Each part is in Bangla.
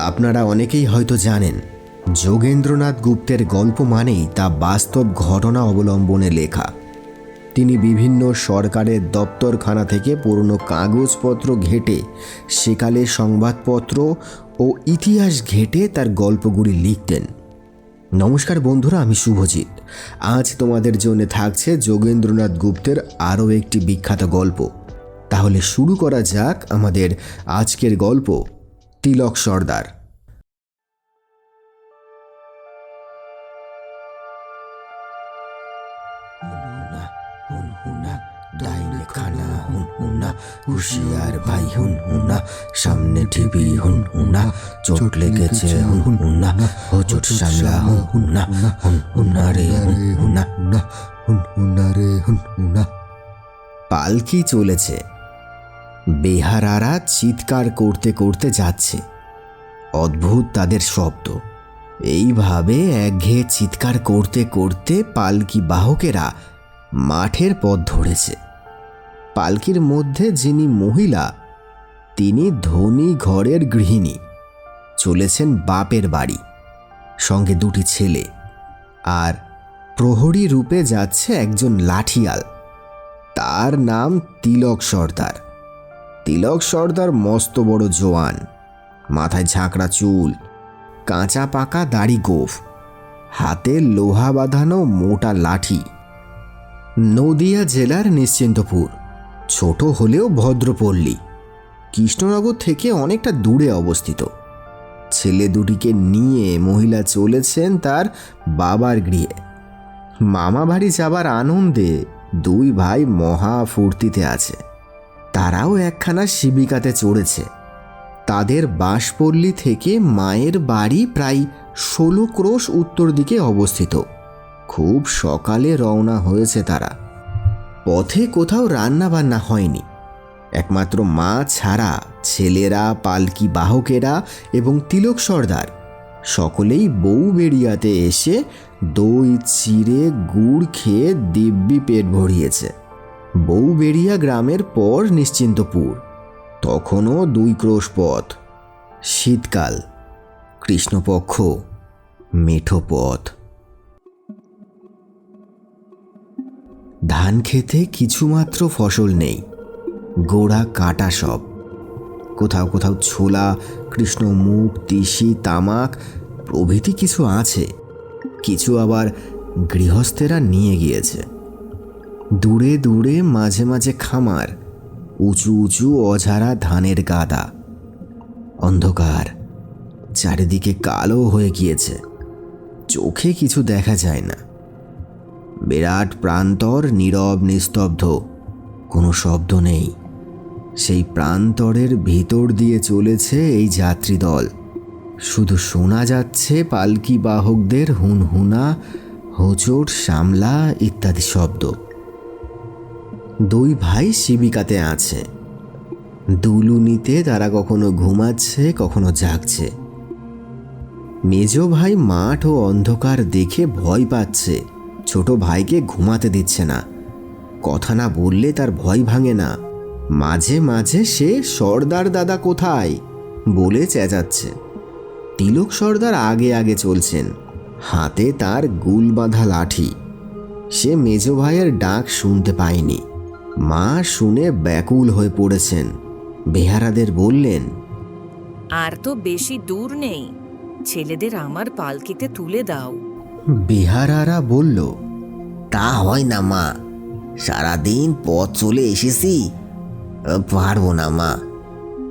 আপনারা অনেকেই হয়তো জানেন, যোগেন্দ্রনাথ গুপ্তের গল্প মানেই তা বাস্তব ঘটনা অবলম্বনে লেখা। তিনি বিভিন্ন সরকারের দপ্তরখানা থেকে পুরনো কাগজপত্র ঘেটে, সেকালের সংবাদপত্র ও ইতিহাস ঘেটে তার গল্পগুলি লিখতেন। নমস্কার বন্ধুরা, আমি শুভজিৎ। আজ তোমাদের জন্য থাকছে যোগেন্দ্রনাথ গুপ্তের আরও একটি বিখ্যাত গল্প। তাহলে শুরু করা যাক আমাদের আজকের গল্প। তিলক সর্দার ডাইনে খানা হুনহুনা, হুঁশিয়ার ভাই হুনহুনা, সামনে ঢিবি হুনহুনা, চোট লেগেছে হুনহুনা, হোঁচট সামলা হুনহুনা, হুনহুনা রে হুনহুনা, হুনহুনা রে হুনহুনা। পালকি চলেছে বেহারারা চিৎকার করতে করতে যাচ্ছে। অদ্ভুত তাদের শব্দ। এইভাবে একঘেয়ে চিৎকার করতে করতে পালকি বাহকেরা মাঠের পথ ধরেছে। পালকির মধ্যে যিনি মহিলা, তিনি ধনী ঘরের গৃহিণী। চলেছেন বাপের বাড়ি, সঙ্গে দুটি ছেলে। আর প্রহরী রূপে যাচ্ছে একজন লাঠিয়াল। তার নাম তিলক সর্দার। তিলক সর্দার মস্ত বড় জোয়ান। মাথায় ঝাঁকড়া চুল, কাঁচা পাকা দাড়ি গোফ, হাতে লোহা বাঁধানো মোটা লাঠি। নদিয়া জেলার নিশ্চিন্তপুর, ছোট হলেও ভদ্রপল্লী। কৃষ্ণনগর থেকে অনেকটা দূরে অবস্থিত। ছেলে দুটিকে নিয়ে মহিলা চলেছেন তার বাবার গৃহে। মামা বাড়ি যাবার আনন্দে দুই ভাই মহা ফুর্তিতে আছে। তারাও একখানা শিবিকাতে চড়েছে। তাদের বাঁশপল্লী থেকে মায়ের বাড়ি প্রায় ষোলো ক্রোশ উত্তর দিকে অবস্থিত। খুব সকালে রওনা হয়েছে তারা। পথে কোথাও রান্না বান্না হয়নি। একমাত্র মা ছাড়া ছেলেরা, পালকি বাহকেরা এবং তিলক সর্দার সকলেই বউ বেড়িয়াতে এসে দই, চিড়ে, গুড় খেয়ে দিব্যি পেট ভরিয়েছে। বউ বেড়িয়া গ্রামের পর নিশ্চিন্তপুর। তখনও দুই ক্রোশ পথ। শীতকাল, কৃষ্ণপক্ষ, মেঠো পথ। ধান খেতে কিছুমাত্র ফসল নেই। গোড়া কাটা সব। কোথাও কোথাও ছোলা কৃষ্ণমুখ তিসি, তামাক, প্রভৃতি কিছু আছে। কিছু আবার গৃহস্থেরা নিয়ে গিয়েছে। দূরে দূরে মাঝে মাঝে খামার, উঁচু উঁচু অঝারা ধানের গাদা। অন্ধকার, চারিদিকে কালো হয়ে গিয়েছে, চোখে কিছু দেখা যায় না। বিরাট প্রান্তর নীরব নিস্তব্ধ, কোনো শব্দ নেই। সেই প্রান্তরের ভিতর দিয়ে চলেছে এই যাত্রী দল। শুধু শোনা যাচ্ছে পালকি বাহকদের হুনহুনা, হোঁচট, সামলা ইত্যাদি শব্দ। দুই ভাই শিবিকাতে আছে। দুলুনিতে তারা কখনো ঘুমাচ্ছে, কখনো জাগছে। মেজ ভাই মাঠ ও অন্ধকার দেখে ভয় পাচ্ছে। ছোট ভাইকে ঘুমাতে দিচ্ছে না। কথা না বললে তার ভয় ভাঙে না। মাঝে মাঝে সে, সর্দার দাদা কোথায়? বলে চেঁচাচ্ছে। তিলক সর্দার আগে আগে চলছেন। হাতে তার গুল বাঁধা লাঠি। সে মেজ ভাইয়ের ডাক শুনতে পায়নি। মা শুনে ব্যাকুল হয়ে পড়েছেন। বেহারাদের বললেন আর তো বেশি দূর নেই। ছেলেদের আমার পালকিতে তুলে দাও। বেহারারা বলল তা হয় না মা সারাদিন পথ চলে এসেছি। পারব না মা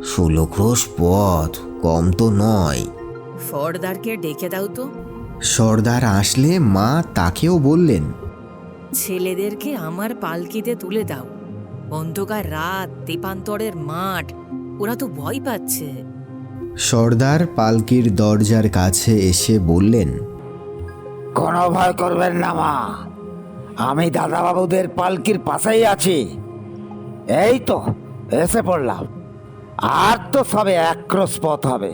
ষোলো ক্রোশ পথ কম তো নয়। সর্দারকে ডেকে দাও তো। সর্দার আসলে মা তাকেও বললেন ছেলেদেরকে আমার পালকিতে তুলে দাও। অন্ধকার রাত তেপান্তরের মাঠ ওরা তো ভয় পাচ্ছে। সর্দার পালকির দরজার কাছে এসে বললেন কোনো ভয় করবেন না মা। আমি দাদাবাবুদের পালকির পাশেই আছি। এই তো এসে পড়লাম। আর তো সবে এক ক্রোশ পথ হবে।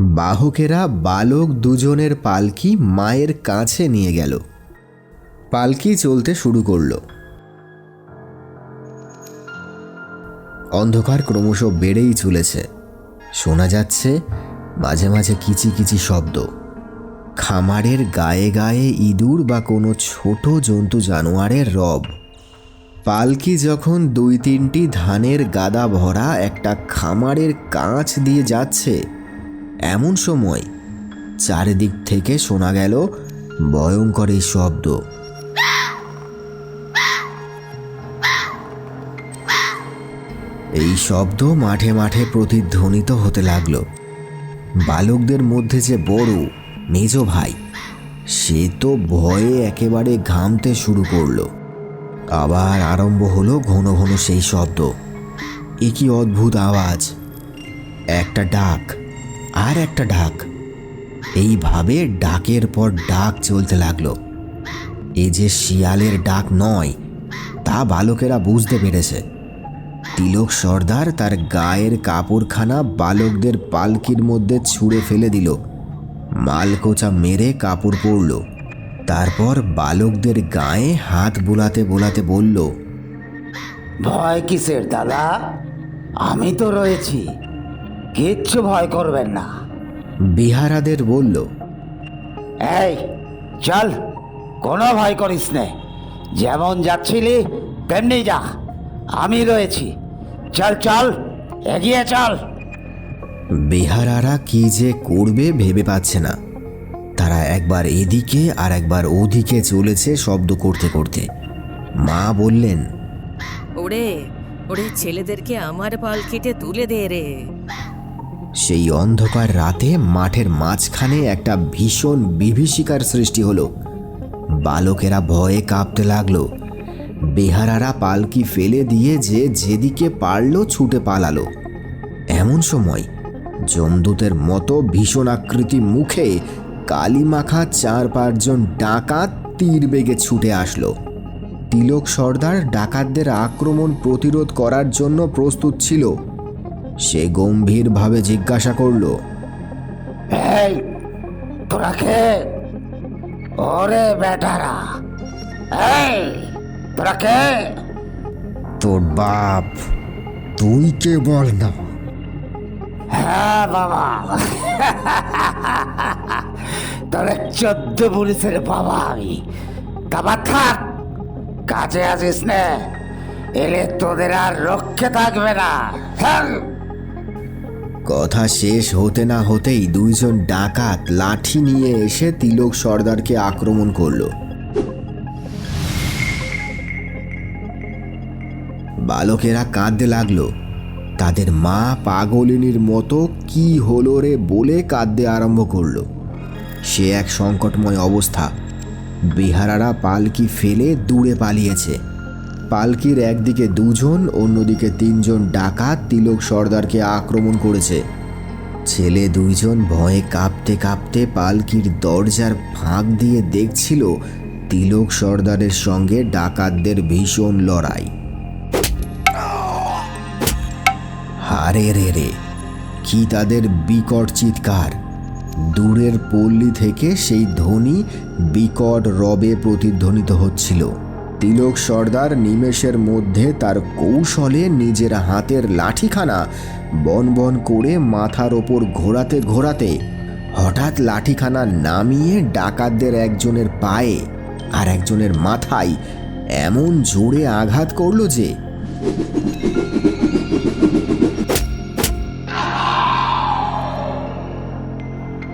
বাহকেরা বালক দুজনের পালকি মায়ের কাছে নিয়ে গেল। পালকি চলতে শুরু করল। অন্ধকার ক্রমশ বেড়েই চলেছে। শোনা যাচ্ছে মাঝে মাঝে কিচি কিচি শব্দ। খামারের গায়ে গায়ে ইঁদুর বা কোনো ছোট জন্তু জানোয়ারের রব। পালকি যখন দুই তিনটি ধানের গাদা ভরা একটা খামারের কাঁচ দিয়ে যাচ্ছে, এমন সময় চারিদিক থেকে শোনা গেল ভয়ঙ্কর এই শব্দ। এই শব্দ মাঠে মাঠে প্রতিধ্বনিত হতে লাগল। বালকদের মধ্যে যে বড়, মেজ ভাই, সে তো ভয়ে একেবারে ঘামতে শুরু করল। আবার আরম্ভ হলো ঘন ঘন সেই শব্দ। এ কি অদ্ভুত আওয়াজ। একটা ডাক, আর একটা ডাক। এইভাবে ডাকের পর ডাক চলতে লাগল। এ যে শিয়ালের ডাক নয়, তা বালকেরা বুঝতে পেরেছে। তিলক সর্দার তার গায়ের কাপড়খানা বালকদের পালকির মধ্যে ছুঁড়ে ফেলে দিল। মালকোচা মেরে কাপড় পরল। তারপর বালকদের গায়ে হাত বোলাতে বোলাতে বলল ভয় কিসের দাদা? আমি তো রয়েছি। কিচ্ছু ভয় করবেন না। বিহারাদের বলল এই চল কোনো ভয় করিস নে। যেমন যাচ্ছিলি তেমনি যা। আমি রয়েছি। চল চল এগিয়ে চল। বেহারারা কি যে করবে ভেবে পাচ্ছে না। তারা একবার এদিকে আর একবার ওদিকে চলেছে শব্দ করতে করতে। মা বললেন ওরে ওরে ছেলেদেরকে আমার পালকিতে তুলে দে রে। সেই অন্ধকার রাতে মাঠের মাঝখানে একটা ভীষণ বিভীষিকার সৃষ্টি হলো। বালকেরা ভয়ে কাঁপতে লাগল। বেহারারা পালকি ফেলে দিয়ে যে যেদিকে পারল ছুটে পালালো। এমন সময় জমদূতের মতো ভীষণ আকৃতি মুখে কালিমাখা চার পাঁচজন ডাকাত তীর বেগে ছুটে আসলো। তিলক সর্দার ডাকাতদের আক্রমণ প্রতিরোধ করার জন্য প্রস্তুত ছিল। সে গম্ভীরভাবে জিজ্ঞাসা করল, এই, তোরা কে? ওরে বেটারা, এই তোরা কে তোর বাপ তুই কে বল না? হ্যাঁ বাবা। তোর চোদ্দ পুলিশের বাবা আমি। তারপর থাক কাছে আসিস নে। এলে তোদের আর রক্ষে থাকবে না। হ্যাঁ। কথা শেষ হতে না হতেই দুইজন ডাকাত লাঠি নিয়ে এসে তিলক সর্দারকে আক্রমণ করল। বালকেরা কাঁদতে লাগল। তাদের মা পাগলিনীর মতো কি হলো রে বলে কাঁদতে আরম্ভ করল। সে এক সংকটময় অবস্থা। বিহারারা পালকি ফেলে দূরে পালিয়েছে। পালকির একদিকে দুজন, অন্যদিকে তিনজন ডাকাত তিলক সর্দারকে আক্রমণ করেছে। ছেলে দুইজন ভয়ে কাঁপতে কাঁপতে পালকির দরজার ফাঁক দিয়ে দেখছিল তিলক সর্দারের সঙ্গে ডাকাতদের ভীষণ লড়াই। হারে রে রে, কি তাদের বিকট চিৎকার। দূরের পল্লী থেকে সেই ধ্বনি বিকট রবে প্রতিধ্বনিত হচ্ছিল। তিলক সর্দার নিমেষের মধ্যে তার কৌশলে নিজের হাতের লাঠিখানা বন বন করে মাথার ওপর ঘোরাতে ঘোরাতে হঠাৎ লাঠিখানা নামিয়ে ডাকাতদের একজনের পায়ে আর একজনের মাথায় এমন জোরে আঘাত করল যে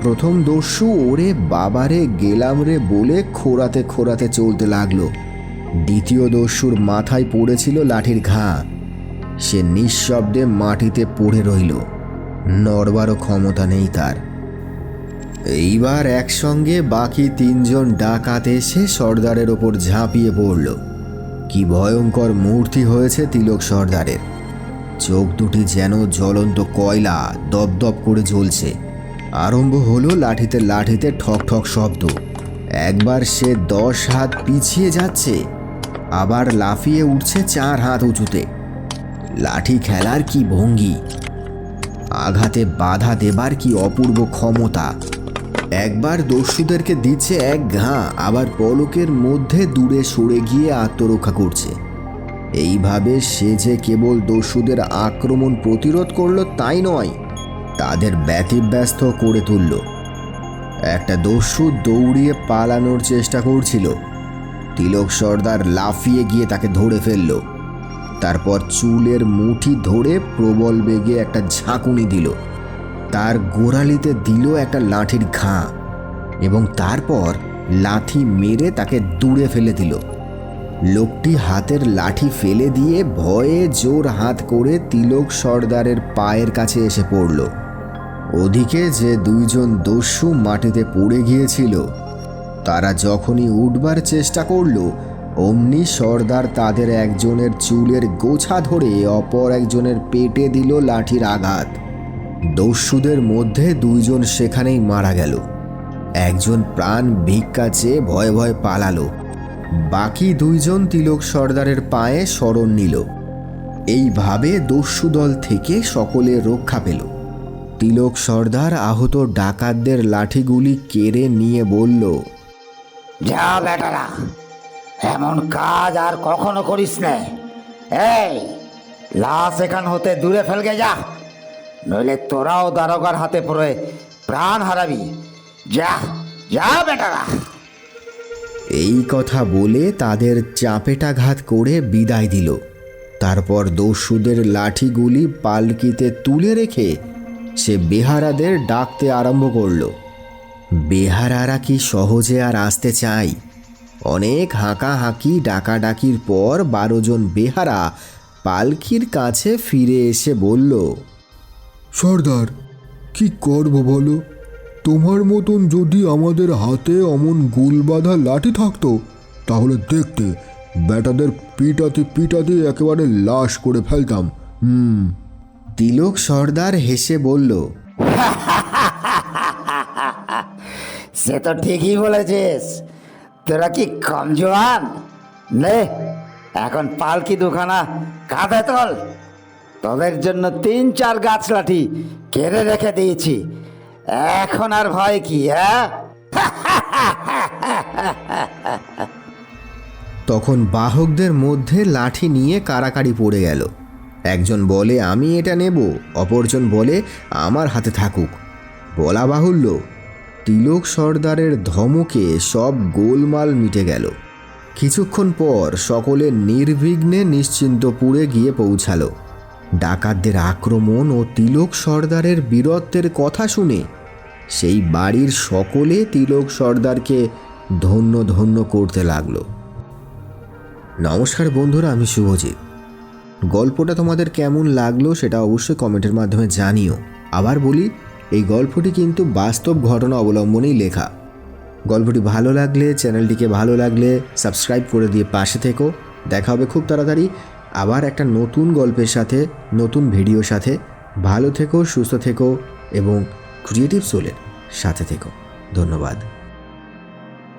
প্রথম দস্যু ওরে বাবারে গেলাম রে বলে খোরাতে খোরাতে চলতে লাগল। দ্বিতীয় দস্যুর মাথায় পড়েছিল লাঠির ঘা। সে নিঃশব্দে মাটিতে পড়ে রইল। নড়বারও ক্ষমতা নেই তার। এইবার একসঙ্গে বাকি তিনজন ডাকাত এসে সর্দারের ওপর ঝাঁপিয়ে পড়ল। কি ভয়ঙ্কর মূর্তি হয়েছে তিলক সর্দারের। চোখ দুটি যেন জ্বলন্ত কয়লা দপদপ করে জ্বলছে। আরম্ভ হলো লাঠিতে লাঠিতে ঠক ঠক শব্দ। একবার সে দশ হাত পিছিয়ে যাচ্ছে, আবার লাফিয়ে উঠছে চার হাত উঁচুতে। লাঠি খেলার কি ভঙ্গি? আঘাতে বাধা দেবার কি অপূর্ব ক্ষমতা? একবার দস্যুদেরকে দিচ্ছে এক ঘা, আবার পলকের মধ্যে দূরে সরে গিয়ে আত্মরক্ষা করছে। এইভাবে সে যে কেবল দস্যুদের আক্রমণ প্রতিরোধ করল তাই নয় তাদের ব্যতিব্যস্ত করে তুলল। একটা দস্যু দৌড়িয়ে পালানোর চেষ্টা করছিল। তিলক সর্দার লাফিয়ে গিয়ে তাকে ধরে ফেলল। তারপর চুলের মুঠি ধরে প্রবল বেগে একটা ঝাঁকুনি দিল। তার গোড়ালিতে দিল একটা লাঠির ঘা এবং তারপর লাঠি মেরে তাকে দূরে ফেলে দিল। লোকটি হাতের লাঠি ফেলে দিয়ে ভয়ে জোর হাত করে তিলক সর্দারের পায়ের কাছে এসে পড়ল। ওদিকে যে দুইজন দস্যু মাটিতে পড়ে গিয়েছিল, তারা যখনই উঠবার চেষ্টা করল, অমনি সর্দার তাদের একজনের চুলের গোছা ধরে অপর একজনের পেটে দিল লাঠির আঘাত। দস্যুদের মধ্যে দুইজন সেখানেই মারা গেল। একজন প্রাণ ভিক্ষা চেয়ে ভয়ে ভয়ে পালালো। বাকি দুইজন তিলক সর্দারের পায়ে শরণ নিল। এইভাবে দস্যু দল থেকে সকলে রক্ষা পেল। তিলক সর্দার আহত ডাকাতদের লাঠিগুলি কেড়ে নিয়ে বলল, যা বেটারা, এমন কাজ আর কখনো করিস না। এই, লাশ এখান হতে দূরে ফেলগে যা, নইলে তোরাও দারোগার হাতে পড়ে প্রাণ হারাবি। যা যা বেটারা। এই কথা বলে তাদের চাপেটাঘাত করে বিদায় দিল। তারপর দস্যুদের লাঠিগুলি পালকিতে তুলে রেখে সে বেহারাদের ডাকতে আরম্ভ করল। বেহারারা কি সহজে আর আসতে চাই অনেক হাঁকাহাঁকি ডাকাডাকির পর বারো জন বেহারা পালকির কাছে ফিরে এসে বলল, সর্দার, কি করব বলো? তোমার মতন যদি আমাদের হাতে অমন গোল বাঁধা লাঠি থাকতো তাহলে দেখতে বেটাদের পিটাতে পিটাতে একেবারে লাশ করে ফেলতাম। হুম। তিলক সর্দার হেসে বলল সে তো ঠিকই বলেছিস। তোরা কি কম জোয়ান? নে এখন পালকি দুখানা কাঁধে তল। তোদের জন্য তিন চার গাছ লাঠি কেড়ে রেখে দিয়েছি। এখন আর ভয় কি হ্যাঁ? তখন বাহকদের মধ্যে লাঠি নিয়ে কারাকারি পড়ে গেল। একজন বলে, আমি এটা নেব। অপরজন বলে, আমার হাতে থাকুক। বলা বাহুল্য, তিলক সর্দারের ধমকে সব গোলমাল মিটে গেল। কিছুক্ষণ পর সকলে নির্বিঘ্নে নিশ্চিন্তপুরে গিয়ে পৌঁছালো। ডাকাতদের আক্রমণ ও তিলক সর্দারের বীরত্বের কথা শুনে সেই বাড়ির সকলে তিলক সর্দারকে ধন্য ধন্য করতে লাগল। নমস্কার বন্ধুরা, আমি শুভজিৎ। গল্পটা তোমাদের কেমন লাগল সেটা অবশ্যই কমেন্টের মাধ্যমে জানিও। আবার বলি, এই গল্পটি কিন্তু বাস্তব ঘটনা অবলম্বনেই লেখা। গল্পটি ভালো লাগলে, চ্যানেলটিকে ভালো লাগলে সাবস্ক্রাইব করে দিয়ে পাশে থেকো। দেখা হবে খুব তাড়াতাড়ি। আবার একটা নতুন গল্পের সাথে, নতুন ভিডিওর সাথে ভালো থেকো, সুস্থ থেকো এবং ক্রিয়েটিভ সোলের সাথে থেকো। ধন্যবাদ।